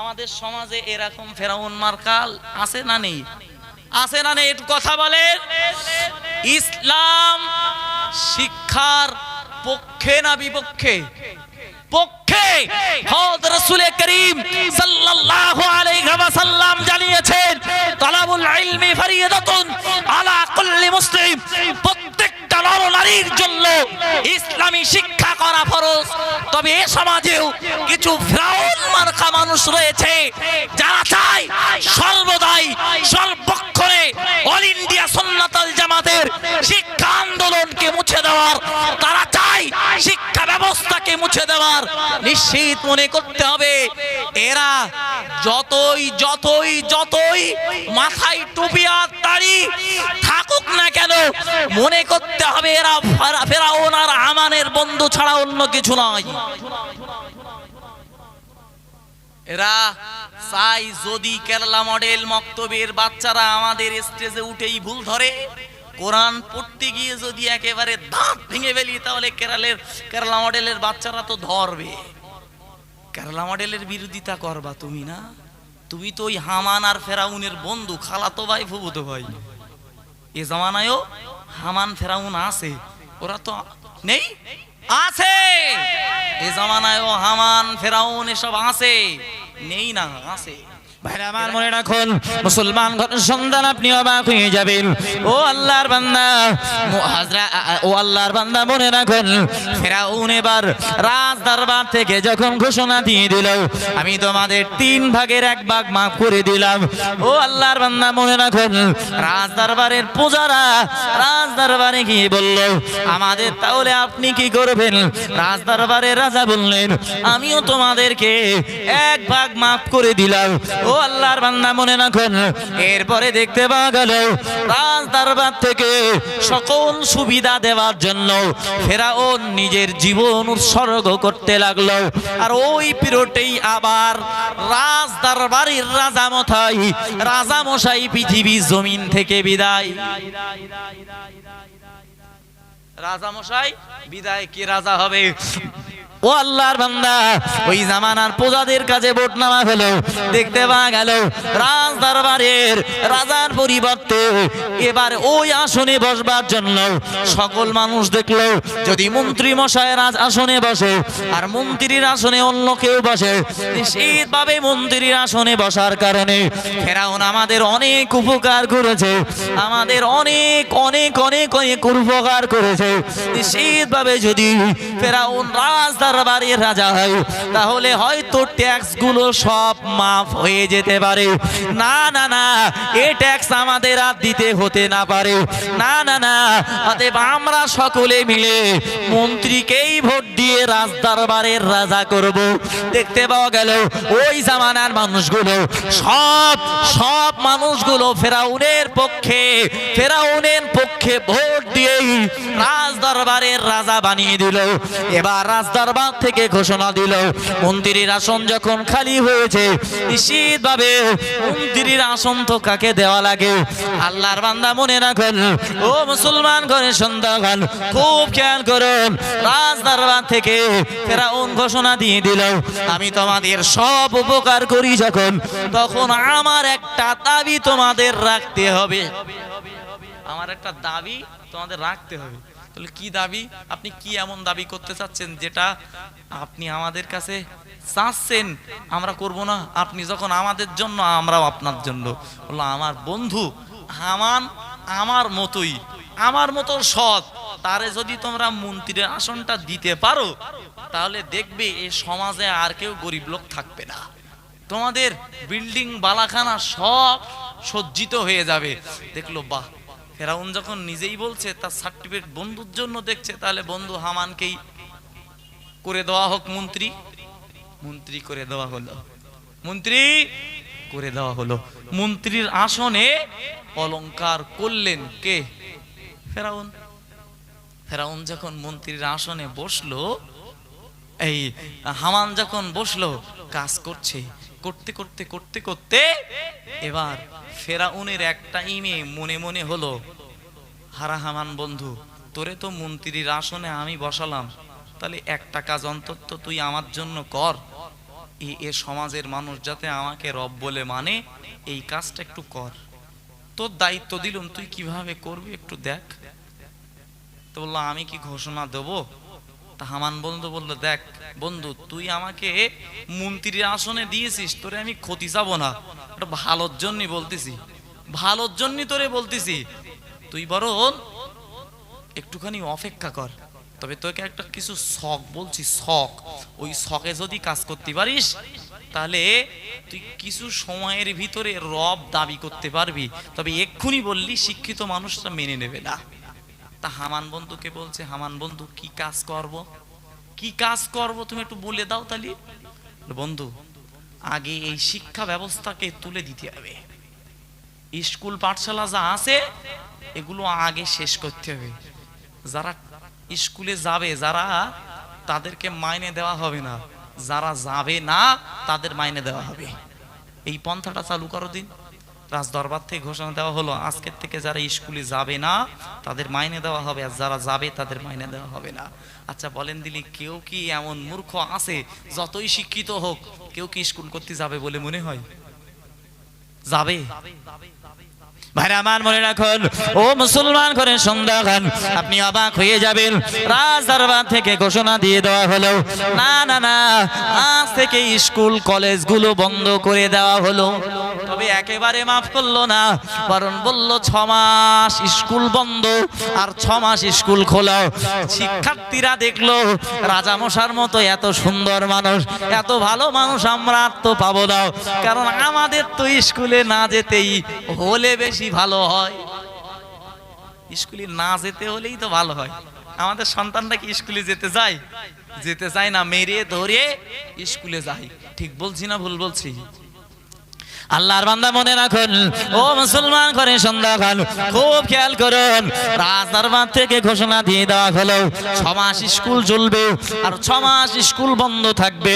আমাদের সমাজে এরকম ফেরাউন মার্কাল আছে না নেই? আছে না নেই? একটু কথা বলেন। ইসলাম শিক্ষার পক্ষে না বিপক্ষে? পক্ষে। হযরত করিম সাল্লাল্লাহু আলাইহি ওয়াসাল্লাম জানিয়েছেন, তালাবুল ইলমি ফরিয়াদাতুন আলা কুল্লি মুসলিম। প্রত্যেকটা নর নারীর জন্য ইসলামী শিক্ষা করা ফরজ। তবে এ সমাজেও কিছু ফ্রাউন মার্কা মানুষ রয়েছে, যারা চায় সর্বদাই, সর্বক্ষণে অল ইন্ডিয়া সন্ন্যতাল জামাতের শিক্ষা আন্দোলনকে মুছে দেওয়ার। তারা চায় শিক্ষা ব্যবস্থাকে মুছে দেওয়ার নিশ্চিত মনে করতে হবে। এরা যতই যতই যতই মাথায় টুপি আর দাড়ি থাকুক না কেন, মনে করতে হবে এরা ফেরা- ফেরাউন আর আমানের বন্ধু ছাড়া অন্য কিছু নয়। এরা চাই যদি কেরালা মডেল মক্তবের বাচ্চারা আমাদের স্টেজে উঠেই ভুল ধরে কোরআন পড়তে গিয়ে যদি একেবারে দাঁত ভেঙে ফেলি, তাহলে কেরালের, কেরালা মডেলের বাচ্চারা তো ধরবে। কেরালা মডেলের বিরোধিতা করবা তুমি না? তুমি তো ওই হামান আর ফেরাউনের বন্ধু, খালাতো ভাই ফুবুতো ভাই। এ জামানায়ও হামান, ফেরাউন আছে। ওরা তো নেই? আছে! এ জামানায়ও হামান, ফেরাউন এসব আছে। নেই না, আছে। ভাইরা মনে রাখুন, মুসলমান ঘরের সন্তান আপনি অবাক হয়ে যাবেন। ও আল্লাহর বান্দা হাজরা ও আল্লাহর বান্দা মনে রাখুন, ফেরাউন এবার রাজ দরবার থেকে যখন ঘোষণা দিয়ে দিল, আমি তোমাদের তিন ভাগের এক ভাগ মাফ করে দিলাম। ও আল্লাহর বান্দা মনে রাখুন, রাজ দরবারের পূজারা রাজ দরবারে গিয়ে বলল, আমাদের তাহলে আপনি কি করবেন? রাজ দরবারের রাজা বললেন, আমিও তোমাদেরকে এক ভাগ মাফ করে দিলাম। ও আল্লাহর বান্দা মনে রাখুন এরপরে দেখতে পাওয়া গেল, রাজ দরবার থেকে সকল সুবিধা দেওয়ার জন্য ফেরাউন নিজের জীবন উৎসর্গ করতে লাগল। আর ওই পিরিয়ডেই আবার রাজ দরবারের রাজা মথাই রাজা মশাই পৃথিবী জমিন থেকে বিদায়। রাজা মশাই, বিদায় কি রাজা হবে? ও আল্লাহর বান্দা, ওই জামানার প্রজাদের কাছে ভোট নামা হলো, দেখতে পাওয়া গেল রাজ দরবারের রাজার পরিবর্তে এবার ওই আসনে বসবার জন্য সকল মানুষ দেখল, যদি মন্ত্রী মশাই রাজ আসনে বসে আর মন্ত্রীর আসনে অন্য কেউ বসে, নিশ্চিতভাবে মন্ত্রীর আসনে বসার কারণে ফেরাউন আমাদের অনেক উপকার করেছে, আমাদের অনেক অনেক অনেক অনেক উপকার করেছে। নিশ্চিতভাবে যদি ফেরাউন রাজ দরবারের রাজা হয় তাহলে হয়তো ট্যাক্সগুলো সব মাফ হয়ে যেতে পারে। না না না, এ ট্যাক্স আমাদের আর দিতে হতে না পারে। না না না আমরা সকলে মিলে মন্ত্রীকেই ভোট দিয়ে রাজ দরবারের রাজা করব। দেখতে পাওয়া গেল, ওই জামানার মানুষগুলো, সব সব মানুষগুলো ফেরাউনের পক্ষে ফেরাউনের পক্ষে ভোট দিয়েই রাজ দরবারের রাজা বানিয়ে দিল। এবার রাজ দরবার থেকে ঘোষণা দিল, মন্ত্রীর আসন যখন খালি হয়েছে, নিশ্চিতভাবে মন্ত্রীর আসন তো কাকে দেওয়া লাগে? আল্লাহর বান্দা মনে রাখুন, ও মুসলমান ঘরে সন্তান, খুব খেয়াল করুন, রাজ দরবার থেকে ফেরাউন ঘোষণা দিয়ে দিল, আমি তোমাদের সব উপকার করি যখন, তখন আমার একটা দাবি তোমাদের রাখতে হবে। আমার একটা দাবি তোমাদের রাখতে হবে। তাহলে কি দাবি? আপনি কি এমন দাবি করতে চাচ্ছেন যেটা আপনি আমাদের কাছে চাচ্ছেন, আমরা করব না? আপনি যখন আমাদের জন্য, আমরাও আপনার জন্য। বলল, আমার বন্ধু, হামান আমার মতোই, আমার মতো সৎ। তারে যদি তোমরা মন্ত্রীর আসনটা দিতে পারো, তাহলে দেখবে এই সমাজে আর কেউ গরিব লোক থাকবে না। তোমাদের বিল্ডিং, বালাখানা সব সজ্জিত হয়ে যাবে। দেখল, বাহ ফেরাউন যখন নিজেই বলছে, তার সার্টিফিকেট বন্ধুর জন্য দেখছে, তাহলে বন্ধু হামানকেই করে দেওয়া হোক, মন্ত্রী। মন্ত্রী করে দেওয়া হলো। মন্ত্রী করে দেওয়া হলো। মন্ত্রীর আসনে অলংকার করলেন কে? ফেরাউন। ফেরাউন যখন মন্ত্রীর আসনে বসল, এই হামান যখন বসল, কাজ করছে করতে করতে করতে করতে এবার ফেরাউনের একটা ইমে মনে মনে হলো, হারা হামান বন্ধু, তোরে তো মন্ত্রীর আসনে আমি বসালাম, তাহলে একটা কাজ অন্তত তুই আমার জন্য কর। এ সমাজের মানুষ যাতে আমাকে রব বলে মানে এই কাজটা একটু কর। তোর দায়িত্ব দিলুম, তুই কীভাবে করবি একটু দেখ। তো বলল, আমি কি ঘোষণা দেব? তা হামান বন্ধু বলল, দেখ বন্ধু, তুই আমাকে মন্ত্রীর আসনে দিয়েছিস, তোরে আমি ক্ষতি চাবো না। ভালোর জন্যই বলতেছি। ভালোর জন্যই তোরে বলতেছি। তুই বরং একটুখানি অপেক্ষা কর। তবে তোকে একটা কিছু শখ বলছি, শখ। ওই শখে যদি কাজ করতে পারিস, তাহলে তুই কিছু সময়ের ভিতরে রব দাবি করতে পারবি। তবে এক্ষুনি বললি, শিক্ষিত মানুষরা মেনে নেবে না। তা হামান বন্ধুকে বলছে, হামান বন্ধু, কি কাজ করব? কি কাজ করব তুমি একটু বলে দাও তাহলে। বন্ধু, আগে এই শিক্ষা ব্যবস্থাকে তুলে দিতে হবে। স্কুল পাঠশালা যা আছে, এগুলো আগে শেষ করতে হবে। যারা স্কুলে যাবে, যারা তাদেরকে মাইনে দেওয়া হবে না। যারা যাবে না, তাদের মাইনে দেওয়া হবে। এই পন্থাটা চালু করো দিন। রাজ দরবার থেকে ঘোষণা দেওয়া হলো, আজকের থেকে যারা স্কুলে যাবে না, তাদের মাইনে দেওয়া হবে, আর যারা যাবে, তাদের মাইনে দেওয়া হবে না। আচ্ছা বলেন দিলি, কেউ কি এমন মূর্খ আছে, যতই শিক্ষিত হোক, কেউ কি স্কুল করতে যাবে বলে মনে হয়? যাবে? ভাইরা আমার মনে রাখুন, ও মুসলমান করে সন্ধ্যা খান, আপনি অবাক হয়ে যাবেন। রাজ দরবার থেকে ঘোষণা দিয়ে দেওয়া হলো, না না না, আজ থেকে স্কুল, কলেজগুলো বন্ধ করে দেওয়া হলো। তবে একেবারে মাফ করল না, বরং বলল ছ মাস স্কুল বন্ধ আর ছ মাস স্কুল খোলা। শিক্ষার্থীরা দেখল রাজামশার মতো এত সুন্দর মানুষ, এত ভালো মানুষ আমরা তো পাবো না, কারণ আমাদের তো স্কুলে না যেতেই হলে বেশি ভালো হয়। স্কুলে না যেতে হলেই তো ভালো হয়। আমাদের সন্তানটা কি স্কুলে যেতে যায়? যেতে চায় না, মেরে ধরে স্কুলে যায়। ঠিক বলছি না ভুল বলছি? আল্লাহর বান্দা মনে রাখুন। ও মুসলমান করে সন্ধ্যা খান খুব খেয়াল করুন রাজ দরবার থেকে ঘোষণা দিয়ে দেওয়া হলো ছ মাস স্কুল চলবে আর ছ মাস স্কুল বন্ধ থাকবে।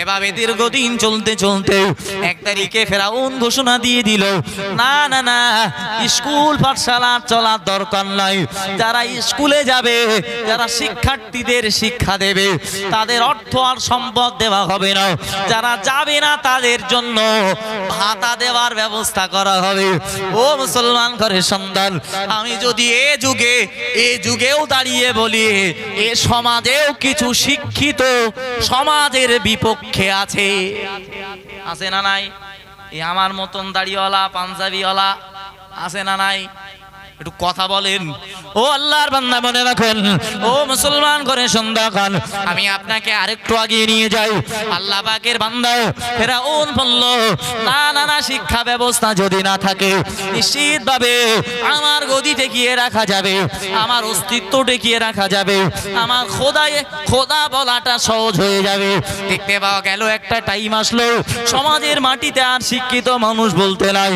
এভাবে দীর্ঘদিন চলতে চলতে এক তারিখে ফেরাউন ঘোষণা দিয়ে দিল, না না না, স্কুল পাঠশালা চলার দরকার নাই। যারা স্কুলে যাবে, যারা শিক্ষার্থীদের শিক্ষা দেবে, তাদের অর্থ আর সম্পদ দেওয়া হবে না। যারা যাবে না, তাদের জন্য ভাতা দেওয়ার ব্যবস্থা করা হবে। ও মুসলমান করে সন্তান, আমি যদি এ যুগে, এ যুগেও দাঁড়িয়ে বলি, এ সমাজেও কিছু শিক্ষিত সমাজের বিপক্ষে আছে। আছে না নাই? আমার মতন দাড়িওয়ালা, পাঞ্জাবিওয়ালা, আছে না নাই? একটু কথা বলেন। ও আল্লাহর বান্দা মনে রাখেন, ও মুসলমান করে সন্ধ্যা খান, আমি আপনাকে আরেকটু আগিয়ে নিয়ে যাই। আল্লাহ পাকের বান্দা, ফেরাউন বলল, না না না, শিক্ষা ব্যবস্থা যদি না থাকে, নিশ্চিতভাবে আমার গদি টেকিয়ে রাখা যাবে, আমার অস্তিত্ব টেকিয়ে রাখা যাবে, আমার খোদায়, খোদা বলাটা সহজ হয়ে যাবে। দেখতে পাওয়া গেল, একটা টাইম আসলো, সমাজের মাটিতে আর শিক্ষিত মানুষ বলতে নাই।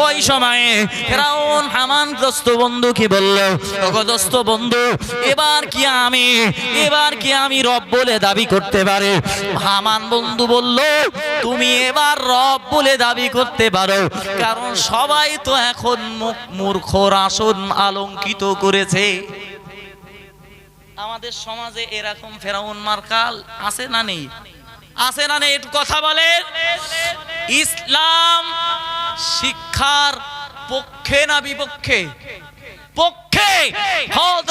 ওই সময়ে ফেরাউন হামান দোস্ত বন্ধুকে বলল? ওগো দোস্ত বন্ধু, এবার কি আমি, এবার কি আমি রব বলে দাবি করতে পারে? হামান বন্ধু বলল, তুমি এবার রব বলে দাবি করতে পারো। কারণ সবাই তো এখন মুখ মূর্খর আসন আলঙ্কিত করেছে। আমাদের সমাজে এরকম ফেরাউন মার্কাল আছে না নেই? আছে না নেই? একটু কথা বলেন। ইসলাম শিক্ষার পক্ষে না বিপক্ষে? পক্ষে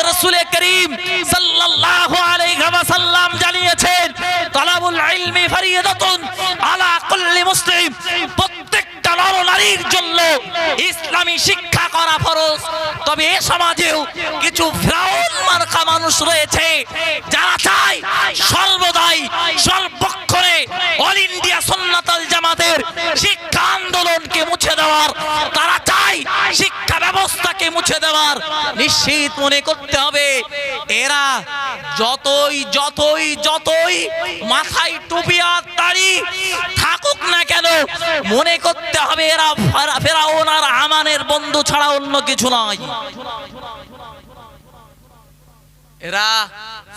রাসূল করিম সাল্লাল্লাহু আলাইহি জানিয়েছেন, তালাবুল ইলমি ফরিয়াদাতুন আলা কুল্লি মুসলিম। প্রত্যেকটা জন্য ইসলামী শিক্ষা করা ফরজ। তবে এ সমাজেও কিছু মার্কা মানুষ রয়েছে, যারা চায় সর্বদাই, সর্বক্ষণে অল ইন্ডিয়া সুন্নাতাল জামাতের শিক্ষা আন্দোলনকে দেওয়ার, তারা চায় শিক্ষা ব্যবস্থাকে মুছে দেওয়ার। নিশ্চিত মনে করতে হবে, এরা যতই যতই যতই মাথায় টুপি আর দাড়ি থাকুক না কেন, মনে করতে হবে এরা ফেরা- ফেরাউন আর আমানের বন্ধু ছাড়া অন্য কিছু নয়। এরা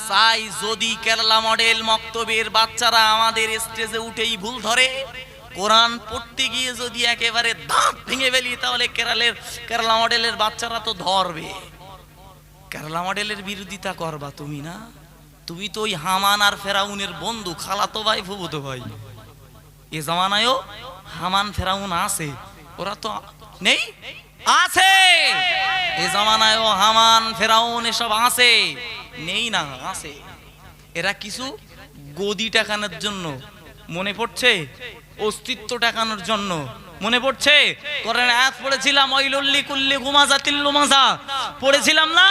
চাই যদি কেরালা মডেল মক্তবের বাচ্চারা আমাদের স্টেজে উঠেই ভুল ধরে কোরআন পড়তে গিয়ে যদি একেবারে দাঁত ভেঙে ফেলি, তাহলে কেরালের, কেরালা মডেলের বাচ্চারা তো ধরবে। কেরালা মডেলের বিরোধিতা করবা তুমি না? তুমি তো ওই হামান আর ফেরাউনের বন্ধু, খালাতো ভাই ফুবুতো ভাই। এ জামানায়ও হামান, ফেরাউন আছে। ওরা তো নেই? আছে! এ জামানায়ও হামান, ফেরাউন এসব আছে। নেই না, আছে। এরা কিছু গদি টাকানোর জন্য মনে পড়ছে? অস্তিত্ব টাকানোর জন্য। মনে পড়ছে? করেন আয়াত পড়েছিলাম ওইলুল্লি কুল্লি গুমাজা তিল্লু মাজা পড়েছিলাম না?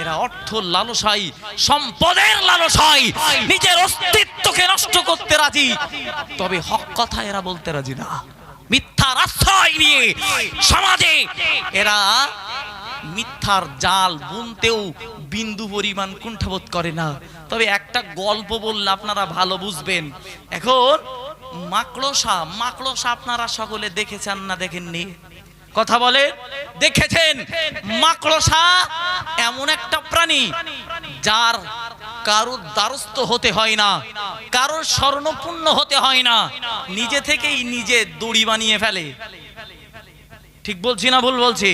এরা অর্থ লালসাই, সম্পদের লালসাই, নিজের অস্তিত্বকে নষ্ট করতে রাজি। তবে হক কথা এরা বলতে রাজি না। মিথ্যার আশ্রয় নিয়ে সমাজে এরা মিথ্যার জাল বুনতেও বিন্দু পরিমাণ কুণ্ঠাবোধ করে না। তবে একটা গল্প বললে আপনারা ভালো বুঝবেন। এখন মাকড়সা মাকড়সা আপনারা সকলে দেখেছেন না দেখেননি? কথা বলে, দেখেছেন? মাকড়সা এমন একটা প্রাণী যার কারোর দ্বারস্থ হতে হয় না, কারোর স্বর্ণপূর্ণ হতে হয় না, নিজে থেকেই নিজে দড়ি বানিয়ে ফেলে। ঠিক বলছি না ভুল বলছি?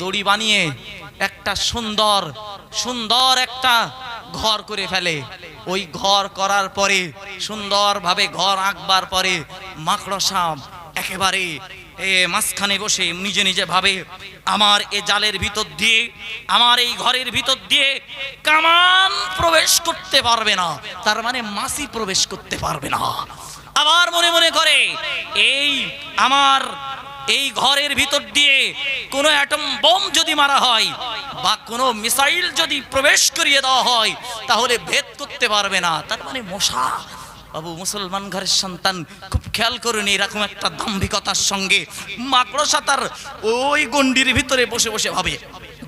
দড়ি বানিয়ে একটা সুন্দর সুন্দর একটা ঘর করে ফেলে। ওই ঘর করার পরে, সুন্দরভাবে ঘর আঁকবার পরে মাকড়সা একেবারে এ মাঝখানে বসে নিজে নিজে ভাবে, আমার এ জালের ভিতর দিয়ে, আমার এই ঘরের ভিতর দিয়ে কামান প্রবেশ করতে পারবে না। তার মানে মাসি প্রবেশ করতে পারবে না। আবার মনে মনে করে, এই আমার এই ঘরের ভিতর দিয়ে কোনো অ্যাটম বোম যদি মারা হয় বা কোনো মিসাইল যদি প্রবেশ করিয়ে দেওয়া হয়, তাহলে ভেদ করতে পারবে না। তার মানে মশা। বাবু, মুসলমান ঘরের সন্তান, খুব খেয়াল করুন এরকম একটা দাম্ভিকতার সঙ্গে মাকড়সা তার ওই গন্ডির ভিতরে বসে বসে ভাবে।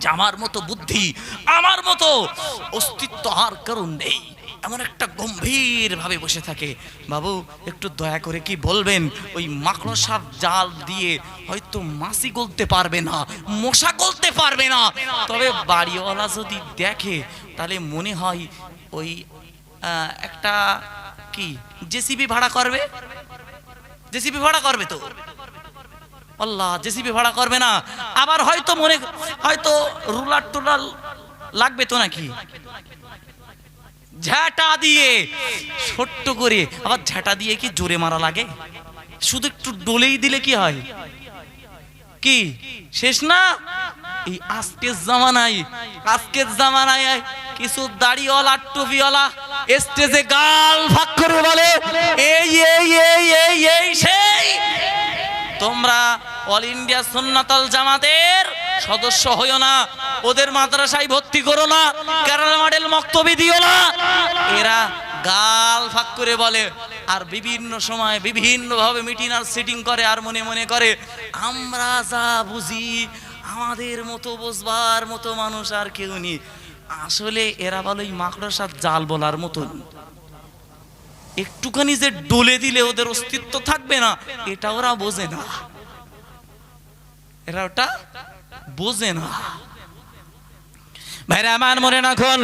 যে আমার মতো বুদ্ধি, আমার মতো অস্তিত্ব আর কারণ নেই। এমন একটা গম্ভীর ভাবে বসে থাকে, বাবু, একটু দয়া করে কি বলবেন? ওই মাকড়সার জাল দিয়ে হয়তো মাসি গলতে পারবে না, মশা গলতে পারবে না। তবে বাড়িওয়ালা যদি দেখে, তাহলে মনে হয় ওই একটা কি, জেসিবি ভাড়া করবে? জেসিবি ভাড়া করবে তো? আল্লাহ, জেসিবি ভাড়া করবে না। আবার হয়তো মনে, হয়তো রুলার টুলার লাগবে তো নাকি? ঝাঁটা দিয়ে, ছোট্ট করে, আবার ঝাঁটা দিয়ে কি জোরে মারা লাগে? শুধু একটু ডলেই দিলে কি হয়? কি? শেষ না? এই আজকের জামানায় আজকের জামানায় কিছু দাড়িওয়ালা, টুপিওয়ালা, স্টেজে গাল ফাঁক করে বলে, এই এই এই এই এই, সেই, তোমরা অল ইন্ডিয়া সুন্নাতল জামাতের সদস্য হইও না, ওদের মাদ্রাসায় ভর্তি করো না, কেরালা মডেল মক্তবি দিও না। এরা গাল ফাঁক করে বলে, আর বিভিন্ন সময় বিভিন্ন ভাবে মিটিং আর সিটিং করে আর মনে মনে করে, আমরা যা বুঝি, আমাদের মতো বুঝবার মতো মানুষ আর কেউ নেই। আসলে এরা বলে ওই মাকড়সার জাল বলার মতন। একটুখানি যে ডলে দিলে ওদের অস্তিত্ব থাকবে না, এটা ওরা বোঝে না। এরা ওটা বোঝে না। ভাইরা, আমার মনে রাখুন,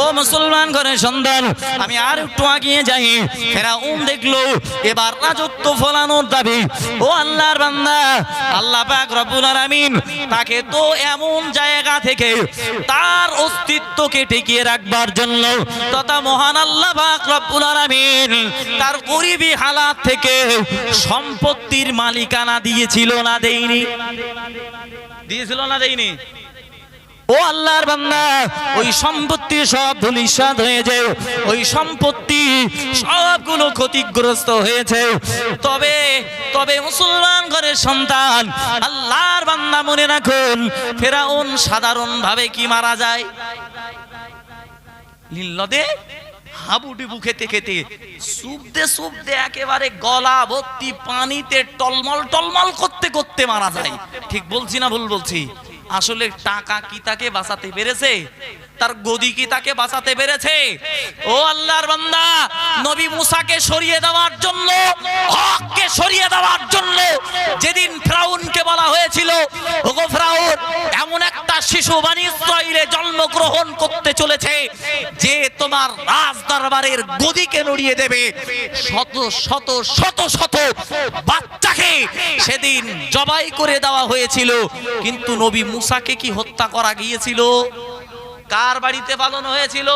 ও মুসলমান করে সন্তান, আমি আর একটু আগিয়ে যাই। ফেরাউন দেখল, এবার রাজত্ব ফলানোর দাবি। ও আল্লাহর বান্দা, আল্লাহ পাক রব্বুল আলামিন তাকে তো এমন জায়গা থেকে তার অস্তিত্বকে টিকিয়ে রাখবার জন্য তথা মহান আল্লাহ পাক রব্বুল আলামিন তার গরিবী হালাত থেকে সম্পত্তির মালিকানা দিয়েছিল না দেইনি দিয়েছিল না দেয়নি? ও আল্লাহর বান্দা, ওই সম্পত্তি সব ধুলিসাৎ হয়েছে ওই সম্পত্তি সবগুলো ক্ষতিগ্রস্ত হয়েছে তবে তবে মুসলমান ঘরের সন্তান, আল্লাহর বান্দা মনে রাখুন, ফেরাউন সাধারণ ভাবে কি মারা যায়? লীলদে হাবুডুবু খেতে খেতে, সুপদে সুপদে একেবারে গলা ভর্তি পানিতে টলমল টলমল করতে করতে মারা যায়। ঠিক বলছি না ভুল বলছি? আসলে টাকা কি তাকে বাঁচাতে পেরেছে? তার গদি কি তাকে বাঁচাতে পেরেছে? ও আল্লাহর বান্দা, নবী মুসাকে সরিয়ে দেওয়ার জন্য, হককে সরিয়ে দেওয়ার জন্য যেদিন ফ্রাউনকে বলা হয়েছিল, ওগো ফ্রাউন, এমন একটা শিশু বাণী ইসরাইলে জন্মগ্রহণ করতে চলেছে, যে তোমার রাজ দরবারের গদিকে নড়িয়ে দেবে। শত শত শত শত বাচ্চাকে সেদিন জবাই করে দেওয়া হয়েছিল, কিন্তু নবী মুসাকে কি হত্যা করা গিয়েছিল? কার বাড়িতে পালন হয়েছিল?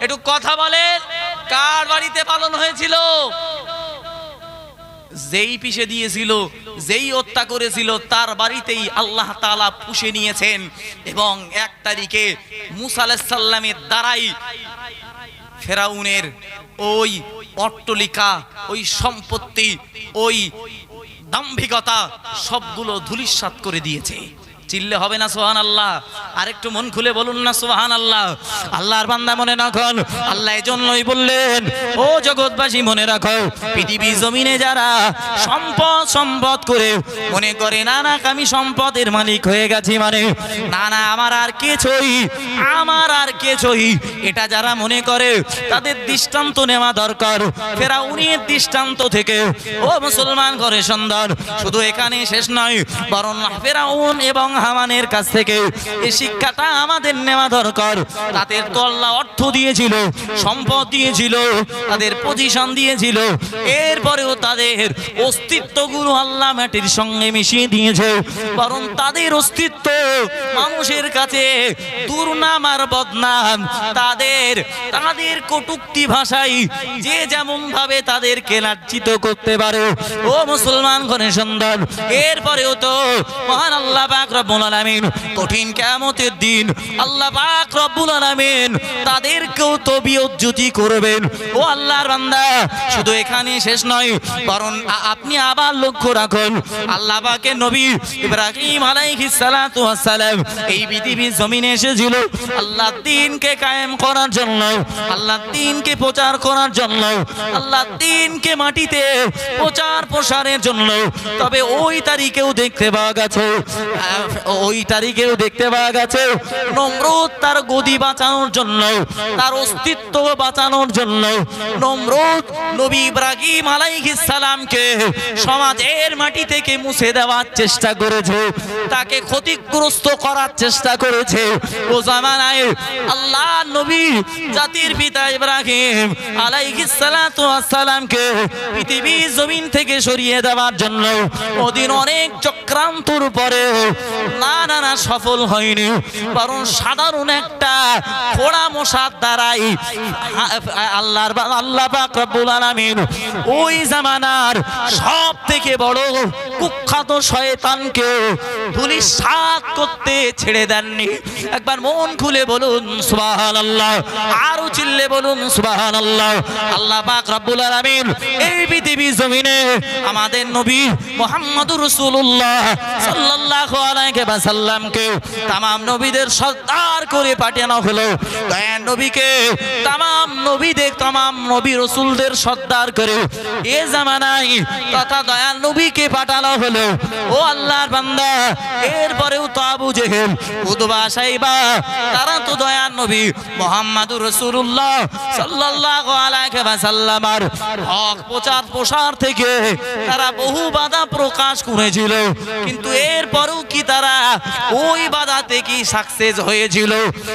একটু কথা বলেন কার বাড়িতে পালন হয়েছিল? যেই পিষে দিয়েছিল, যেই হত্যা করেছিল, তার বাড়িতেই আল্লাহ তাআলা পুষে নিয়েছেন। এবং এক তারিখে মুসা আলাইহিস সাল্লামের দ্বারাই ফেরাউনের ওই অট্টলিকা, ওই সম্পত্তি, ওই দাম্ভিকতা সবগুলো ধুলিস্বাত করে দিয়েছে। চিল্লে হবে না সোহান আল্লাহ আরেকটু মন খুলে বলুন না সোহান আল্লাহ আল্লাহর বান্দা মনে রাখন, আল্লাহ এজন্যই বললেন, ও জগৎবাসী, মনে রাখো পৃথিবী জমিনে যারা সম্পদ সম্পদ করে মনে করে, না না, আমি সম্পদের মালিক হয়ে গেছি মানে না না, আমার আর কে কিছুই, আমার আর কে কিছুই। এটা যারা মনে করে, তাদের দৃষ্টান্ত নেওয়া দরকার। ফেরাউনের দৃষ্টান্ত থেকে, ও মুসলমান করে সন্ধান শুধু এখানে শেষ নয়, বরং ফেরাউন এবং হামানের কাছ থেকে এই শিক্ষাটা আমাদের নেওয়া দরকার। তাদের তো আল্লাহ অর্থ দিয়েছিল, সম্পদ দিয়েছিল, তাদের পজিশন দিয়েছিল। এরপরেও তাদের অস্তিত্বগুলো আল্লাহ মাটির সঙ্গে মিশিয়ে দিয়েছে। বরং তাদের অস্তিত্ব মানুষের কাছে দুর্নাম আর বদনাম। তাদের তাদের কটুক্তি ভাষাই যে যেমন ভাবে তাদেরকে লাঞ্ছিত করতে পারে। ও মুসলমান ঘরে সুন্দর। এরপরেও তো মহান আল্লাহ পাক রব্বুল আলামিন, কঠিন কিয়ামতের দিন আল্লাহ পাক রব্বুল আলামিন তাদেরকেও তো বিয়োজ্যুতি করবেন। ও আল্লাহর বান্দা, শুধু এখানে শেষ নয়, বরং আপনি আবার লক্ষ্য রাখুন, আল্লাহ পাকের নবী ইব্রাহিম আলাইহিস এই পৃথিবীর জমিনে এসেছিল। আল্লাহ দিনকে কায়েম করার জন্য, আল্লাহ দিনকে প্রচার করার জন্য, আল্লাহ দিনকে মাটিতে প্রচার প্রসারের জন্য, তবে ওই তারিখেও দেখতে পাওয়া গেছে। ওই তারিখেও দেখতে পাওয়া গেছে, নমরুদ তার গদি বাঁচানোর জন্য, তার অস্তিত্ব বাঁচানোর জন্য, নমরুদ নবী ইব্রাহিম সালামকে সমাজের মাটি থেকে মুছে দেওয়ার চেষ্টা করেছে, তাকে ক্ষতিগ্রস্ত করার চেষ্টা করেছে। ও জামানায় আল্লাহ নবী জাতির পিতা ইব্রাহিম আলাইহিস সালাতু ওয়াস সালামকে পৃথিবী জমিন থেকে সরিয়ে দেওয়ার জন্য, ওদিন অনেক চক্রান্তর পরে না না না, সফল হয়নি। বরং সাধারণ একটা খোড়া মশার দ্বারাই আল্লাহর আল্লাহ পাক রব্বুল আলামিন ওই জামানার সব থেকে বড় কুখ্যাত শয়তানকে পুলিশ সাত করতে ছেড়ে দেননি। একবার মন খুলে বলুন, সুবহানাল্লাহ। আরও চিল্লে বলুন, সুবহানাল্লাহ। আল্লাহ আল্লাহ পাক রব্বুল আলামিন এই পৃথিবী জমিনে আমাদের নবী মুহাম্মদুর রাসূলুল্লাহ সাল্লাল্লাহু আলাইহি ওয়াসাল্লামকে তামাম নবীদের সর্দার করে পাঠানো হলো। দয়ার নবীকে তামাম নবীদের, তামাম নবী রসুলদের সর্দার করে এ জামানায় তথা দয়াল নবীকে পাঠানো হলো। ও আল্লাহর বান্দা, এরপরেও তো আবু জেহেল, উদবা সাইবা, তারা তো দয়াল নবী মোহাম্মদুর রসুল্লাহ সাল্লাল্লাহু আলাইহি ওয়াসাল্লামার হক প্রচার প্রসার থেকে তারা বহু বাধা প্রকাশ করেছিল। কিন্তু এরপরেও কি তারা ওই বাধাতে কি সাকসেস হয়েছিল?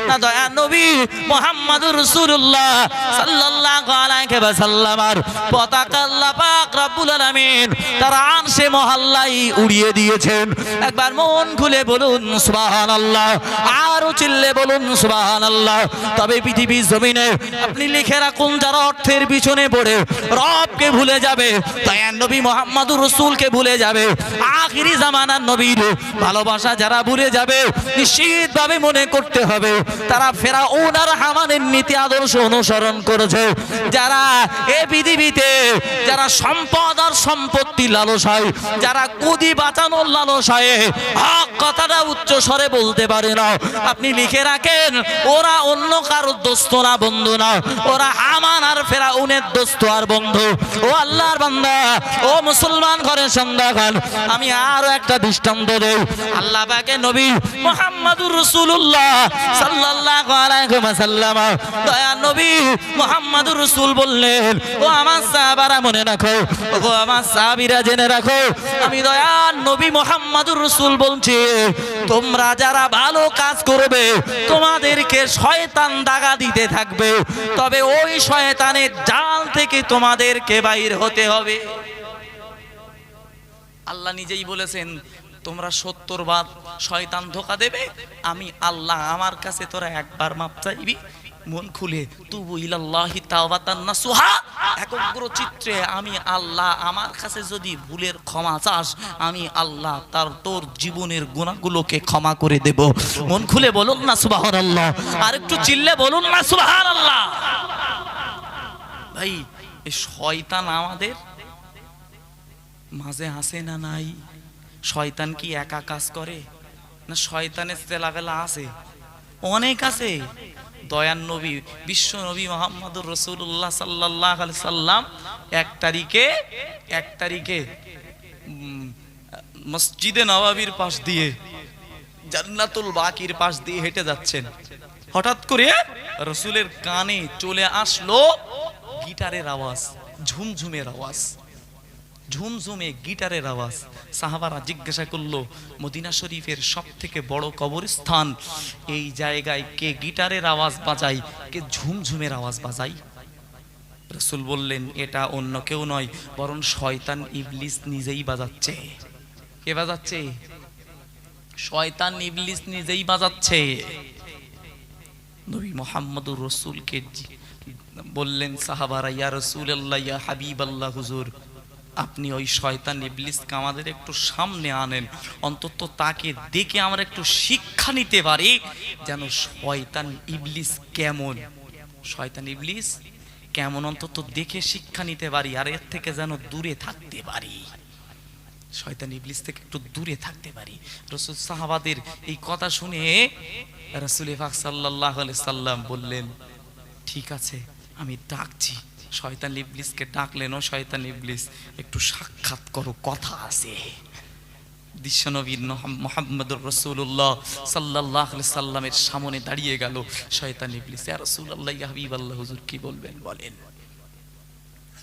না দয়া নবী মোহাম্মদুর রাসূলুল্লাহ সাল্লাল্লাহু আলাইহি ওয়াসাল্লামার পতাকা পাক রব্বুল আলামিন তারা আনসে মহল্লাই উড়িয়ে দিয়েছেন। একবার মন খুলে বলুন, সুবহানাল্লাহ। আরও চিল্লে বলুন, সুবহানাল্লাহ। তবে পৃথিবীর জমিনে আপনি লিখে রাখুন, যারা অর্থের পিছনে পড়ে, রবকে ভুলে যাবে, দয়ার নবী মোহাম্মদুর রসুলকে ভুলে যাবে, আখিরি জামানার নবীর ভালোবাসা যারা ভুলে যাবে, নিশ্চিতভাবে মনে করতে হবে, তারা ফেরা ওনার হামানের নীতি আদর্শ অনুসরণ করেছে। যারা এ পৃথিবীতে, যারা সম্পদ আর সম্পত্তি লালসায়, যারা কুদি বাঁচানোর লালসায়, হক কথাটা উচ্চ স্বরে বলতে পারে না। আপনি লিখে রাখেন, ওরা অন্য কারও দোস্ত না, বন্ধু না। ওরা হামান আর ফেরা উনের দোস্ত আর বন্ধু। ও আল্লাহর বান্দা, ও মুসলমান ঘরে সন্ধ্যাখান আমি আরও একটা দৃষ্টান্ত দেই। আল্লাহ পাকে নবী মুহাম্মাদুর রাসূলুল্লাহ সাল্লাল্লাহু আলাইহি ওয়াসাল্লাম, দয়া নবী মুহাম্মাদুর রাসূল বললেন, ও আমার সাহাবারা মনে রাখো ও আমার সাহাবীরা জেনে রাখো, আমি দয়া নবী মুহাম্মাদুর রাসূল বলছি তোমরা যারা ভালো কাজ করবে, তোমাদেরকে শয়তান দাগা দিতে থাকবে। তবে ওই শয়তানের জাল থেকে তোমাদেরকে বাইর হতে হবে। আল্লাহ নিজেই বলেছেন, তোমরা সত্তর বার শয়তান ধোকা দেবে, আমি আল্লাহ আমার কাছে তোরা একবার মাপ চাইবি মন খুলে, তুবু ইলাল্লাহি তাওবাতান নাসুহা। একগ্র চিত্রে আমি আল্লাহ, আমার কাছে যদি ভুলের ক্ষমা চাস, আমি আল্লাহ তার, তোর জীবনের গুণাগুলোকে ক্ষমা করে দেব। মন খুলে বলুন না, সুবহানাল্লাহ। আর একটু চিল্লে বলুন না, সুবহানাল্লাহ। ভাই এই শয়তান আমাদের মাঝে হাসে না নাই? শয়তান কি একা কাজ করে? না শয়তানের তেলাবেলা আছে? অনেক আছে। দয়ান নবী, বিশ্ব নবী মোহাম্মদুর রসুল্লাহ সাল্লাহ সাল্লাম এক তারিখে এক তারিখে মসজিদে নবাবির পাশ দিয়ে, জান্নাতুল বাকির পাশ দিয়ে হেঁটে যাচ্ছেন। হঠাৎ করে রসুলের কানে চলে আসলো গিটারের আওয়াজ, ঝুমঝুমের আওয়াজ। ঝুমঝুমে গিটারের আওয়াজ। সাহাবারা জিজ্ঞাসা করল, মদিনা শরীফের সব থেকে বড় কবরস্থান, এই জায়গায় কে গিটারের আওয়াজ বাজায়, কে ঝুমঝুমের আওয়াজ বাজায়? রসুল বললেন, এটা অন্য কেউ নয়, বরং শয়তান ইবলিস নিজেই বাজাচ্ছে। কে বাজাচ্ছে? শয়তান ইবলিস নিজেই বাজাচ্ছে। নবী মোহাম্মদুর রসুলকে বললেন, সাহাবারা, ইয়া রসুল আল্লাহ ইয়া হাবিব আল্লাহ হুজুর আপনি ওই শয়তান ইবলিসকে আমাদের একটু সামনে আনেন, অন্তত তাকে দেখে আমরা একটু শিক্ষা নিতে পারি যেন শয়তান ইবলিস কেমন। শয়তান ইবলিস কেমন অন্তত দেখে শিক্ষা নিতে পারি আর এর থেকে যেন দূরে থাকতে পারি। শয়তান ইবলিস থেকে একটু দূরে থাকতে পারি। রসুল সাহাবাদের এই কথা শুনে রসুল ফাক সাল্লাহ সাল্লাম বললেন, ঠিক আছে, আমি ডাকছি। শয়তান ইবলিসকে ডাকলেন, ও শয়তান ইবলিস, একটু সাক্ষাৎ করো, কথা আছে। বিশ্বনবীর মোহাম্মদুর রসুল্লাহ সাল্লাহ সাল্লামের সামনে দাঁড়িয়ে গেল। শয়তান ইবলিস রসুল্লাহ ইয়া হাবিব আল্লাহ হুজুর কি বলবেন, বলেন।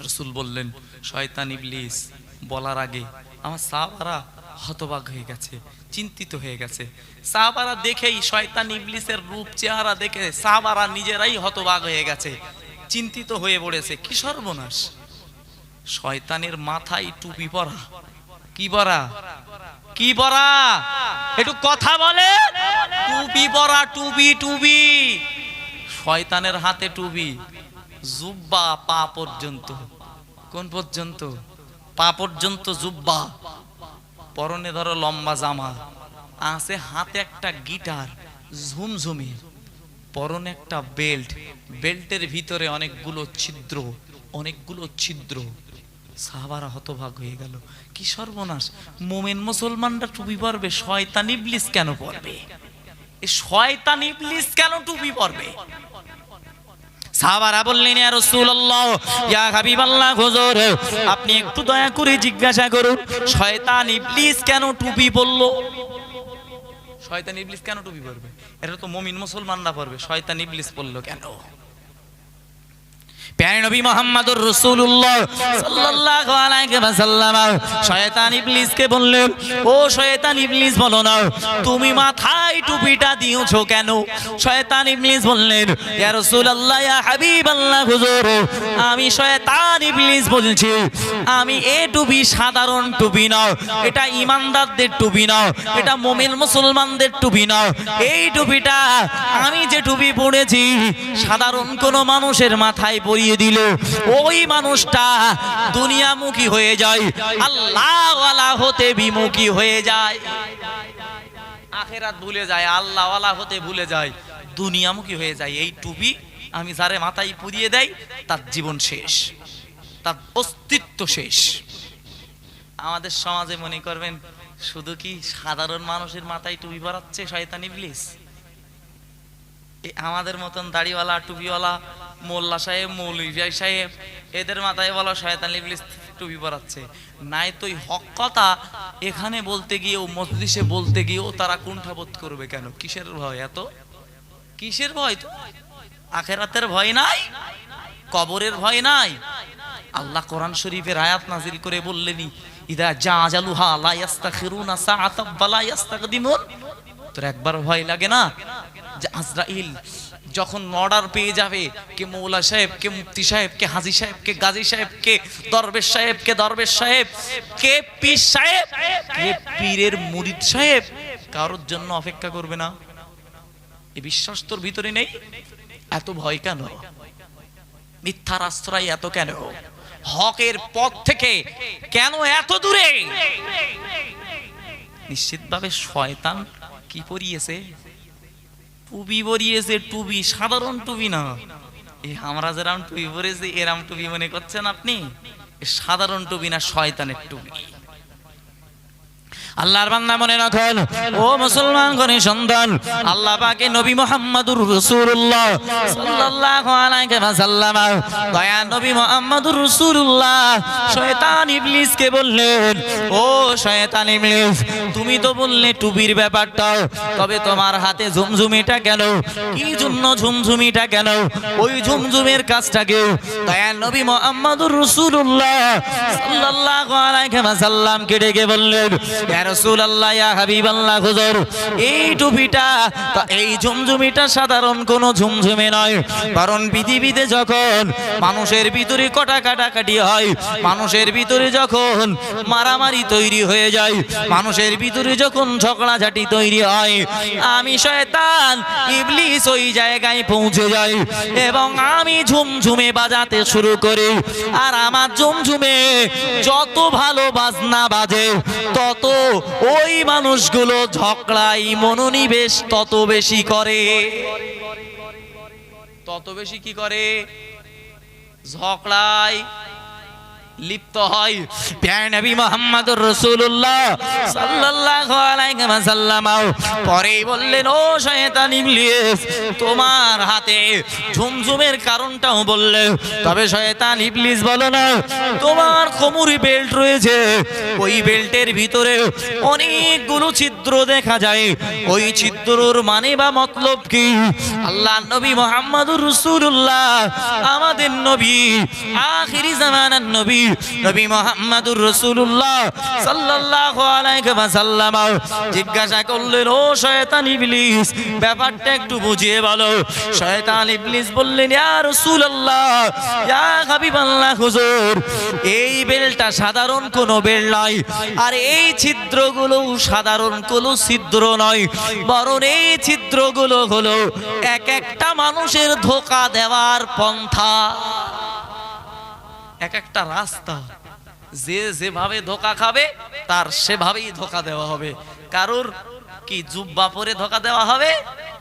রসুল বললেন, শয়তান ইবলিস, বলার আগে আমার সাহাবারা হতবাক হয়ে গেছে, চিন্তিত হয়ে গেছে। সাহাবারা দেখেই শয়তান ইবলিসের রূপ, চেহারা দেখে সাহাবারা নিজেরাই হতবাক হয়ে গেছে। চিন্তিত হয়ে পড়েছে, কি সর্বনাশ? শয়তানের মাথায় টুপি পরা। কি পরা? কি পরা? একটু কথা বলে। টুপি পরা, টুপি টুপি। শয়তানের হাতে টুপি। জুব্বা পা পর্যন্ত। কোন পর্যন্ত? পা পর্যন্ত জুব্বা। পরনে ধরো লম্বা জামা। আছে হাতে একটা গিটার ঝুমঝুমি পরনে একটা বেল্ট, বেল্টের ভিতরে অনেকগুলো ছিদ্র অনেকগুলো ছিদ্র। সাহাবারা হতভাগ হয়ে গেল। কি সর্বনাশ! মোমেন মুসলমানরা টুপি পরবে, শয়তান ইবলিস কেন পরবে? শয়তান ইবলিস কেন টুপি পরবে? সাহাবারা বললেন, ইয়া রাসূলুল্লাহ, ইয়া হাবিবাল্লাহ, হুজুর, আপনি একটু দয়া করে জিজ্ঞাসা করুন, শয়তান ইবলিস কেন টুপি পরলো? শয়তান ইবলিস কেন টুপি পরবে? এটা তো মমিন মুসলমান না পড়বে শয়তান ইবলিস বলল কেন? প্যারে নবী মোহাম্মদুর রাসূলুল্লাহ সাল্লাল্লাহু আলাইহি ওয়াসাল্লাম, শয়তান ইবলিসকে বললেন, ও শয়তান ইবলিস, বলো না, তুমি মাথায় টুপিটা দিয়েছ কেন? শয়তান ইবলিস বললেন, ইয়া রাসূলুল্লাহ, ইয়া হাবিবাল্লাহ, হুজুর, আমি শয়তান ইবলিস বলছি, আমি এ টুপি সাধারণ টুপি নাও এটা ইমানদারদের টুপি নাও এটা মুমিন মুসলমানদের টুপি নাও এই টুপিটা আমি যে টুপি পরেছি, সাধারণ কোনো মানুষের মাথায় পরিয়ে দিল ওই মানুষটা দুনিয়ামুখী হয়ে যায় আল্লাহ হতে বিমুখী হয়ে যায়। আখেরাত ভুলে যায় আল্লাহ হতে ভুলে যায়, দুনিয়ামুখী হয়ে যায়। এই টুপি আমি যারে মাথায় পুড়িয়ে দেয় তার জীবন শেষ, তার অস্তিত্ব শেষ। আমাদের সমাজে মনে করবেন, শুধু কি সাধারণ মানুষের মাথায় টুপি পরাচ্ছে শয়তান এই আমাদের মতন দাড়িওয়ালা, টুপিওয়ালা, মোল্লা সাহেব মৌলী সাহেব, এদের মাথায় বলা শয়তান ইবলিস টুপি পরাচ্ছে। নাই তো হক কথা এখানে বলতে গিয়েও মজলিসে বলতে গিয়েও তারা কুণ্ঠাবোধ করবে কেন? কিসের ভয় এত? কিসের ভয়? তো আখেরাতের ভয় নাই? কবরের ভয় নাই? আল্লাহ কোরআন শরীফের আয়াত নাজিল করে বললেনি, ইদা যা জাজালুহা লা ইয়াস্তাখিরুনা সাআতাম ওয়ালা ইয়াস্তাকদিমুন। তোর একবার ভয় লাগে না? আজরাইল যখন অর্ডার পেয়ে যাবে, কে মৌলা সাহেব, কে মুফতি সাহেব, কে হাজি সাহেব, কে গাজী সাহেব, কে দরবেশ সাহেব, কে দরবেশ সাহেব, কে পীর সাহেব, কে পীরের মুরিদ সাহেব, কারোর জন্য অপেক্ষা করবে না। এই বিশ্বাস তোর ভিতরে নেই? এত ভয় কেন? মিথ্যার আশ্রয় এত কেন? হকের পথ থেকে কেন এত দূরে? নিশ্চিতভাবে শয়তান কি পরিয়েছে টুবি পরিয়েছে টুবি সাধারণ টুবি না। এই আমরা যেরাম টুবি পরেছি এরাম টুবি মনে করছেন আপনি? এ সাধারণ টুবি না, শয়তানের টুবি আল্লাহর বান্দা মনে রাখেন, ও মুসলমান গণের সন্তান, আল্লাহ পাকে নবী মুহাম্মদুর রাসূলুল্লাহ সাল্লাল্লাহু আলাইহি ওয়াসাল্লাম, দয়া নবী মুহাম্মদুর রাসূলুল্লাহ। শয়তান ইবলিসকে বললেন, ও শয়তান ইবলিস, তুমি তো বললে টুবির ব্যাপারটা, তবে তোমার হাতে ঝুমঝুমিটা কেন? কি জন্য ঝুমঝুমিটা কেন? ওই ঝুমঝুমের কাজটাকে দয়া নবী মুহাম্মদুর রাসূলুল্লাহ সাল্লাল্লাহু আলাইহি ওয়াসাল্লাম কে ডেকে বললেন এই টুপিটা এই ঝুমঝুমিটা সাধারণ কোনো ঝুমঝুমে নয়। কারণ পৃথিবীতে যখন মানুষের ভিতরে কটা কাটাকাটি হয়, মানুষের ভিতরে যখন মারামারি তৈরি হয়ে যায়, মানুষের ভিতরে যখন ঝগড়াঝাটি তৈরি হয়, আমি শয়তান ইবলিস ওই জায়গায় পৌঁছে যাই এবং আমি ঝুমঝুমে বাজাতে শুরু করি। আর আমার ঝুমঝুমে যত ভালো বাজনা বাজে, তত ওই মানুষগুলো ঝগড়াই মনোনিবেশ তত বেশি করে। তত বেশি কি করে? ঝগড়ায় লিপ্ত হয়। প্যার নবী মোহাম্মদুর ওয়াসাল্লাম পরেই বললেন, ও শয়তান ইবলিস, তোমার হাতে ঝুমঝুমের কারণটাও বললে, তবে শয়তান ইবলিস বলো না, তোমার কোমরে বেল্ট রয়েছে, ওই বেল্টের ভিতরে অনেকগুলো ছিদ্র দেখা যায়, ওই ছিদ্রর মানে বা মতলব কি? আল্লাহ নবী মোহাম্মদুর রাসূলুল্লাহ, আমাদের নবী, আখিরি জামানার নবী নবী মোহাম্মদুর আলাইহি ওয়াসাল্লাম জিজ্ঞাসা করলেন, ও শয়তান ইবলিস, ব্যাপারটা একটু বুঝিয়ে বলো। শয়তান ইবলিস বললেন, ইয়া রাসূলুল্লাহ, ইয়া হাবিবাল্লাহ হুজুর, এই বেলটা সাধারণ কোনো বেল নয়, আর এই ছিদ্রগুলো সাধারণ কোনো ছিদ্র নয়, বরং এই ছিদ্রগুলো হলো এক একটা মানুষের ধোকা দেওয়ার পন্থা। এক একটা রাস্তা। যে যেভাবে ধোকা খাবে, তার সেভাবেই ধোকা দেওয়া হবে। কারুর কি জুব্বা পরে ধোকা দেওয়া হবে?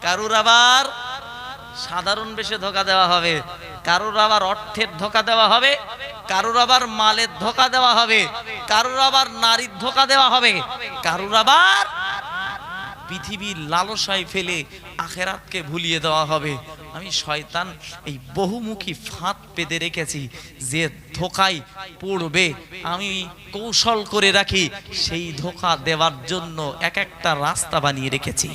কারুর আবার সাধারণ বেশে ধোকা দেওয়া হবে। কারুর আবার অর্থের ধোকা দেওয়া হবে। কারুর আবার মালের ধোকা দেওয়া হবে। কারুর আবার নারীর ধোকা দেওয়া হবে। কারুর আবার পৃথিবীর লালসায় ফেলে আখেরাতকে ভুলিয়ে দেওয়া হবে। আমি শয়তান, এই বহুমুখী ফাঁদ পেতে রেখেছি, যে ধোকায় পড়বে। আমি কৌশল করে রাখি, সেই ধোকা দেওয়ার জন্য এক একটা রাস্তা বানিয়ে রেখেছি।